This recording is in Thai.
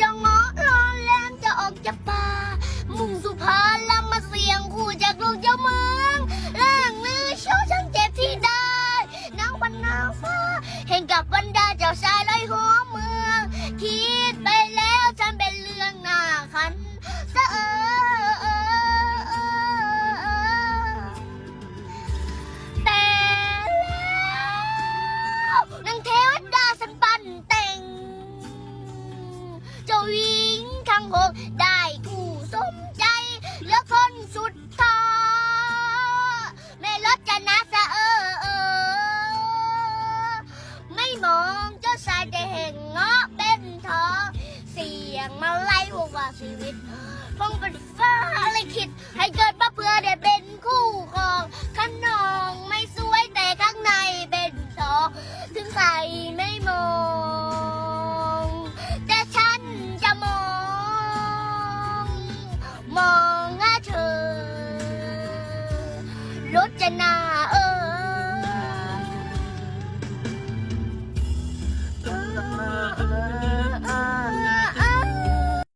จะเงาะรอแรงจะออกจากป่า มุ่งสุพรรณลำมาเสียงคู่จากลูกเจ้าเมืองร่างลือโชว์ช่างเจ็บที่ได้นางวันนางฟ้าเห็นกับบรรดาเจ้าชาย วิ่งทั้งหกได้คู่สมใจเลือคนสุดท้ายแม่รถจะนะสะเออเออ ไม่มองเจ้าชายจะเห็นเงาะเป็นทองเสียงมาไล่หัวว่าชีวิตคงเป็น รถจะนา เอ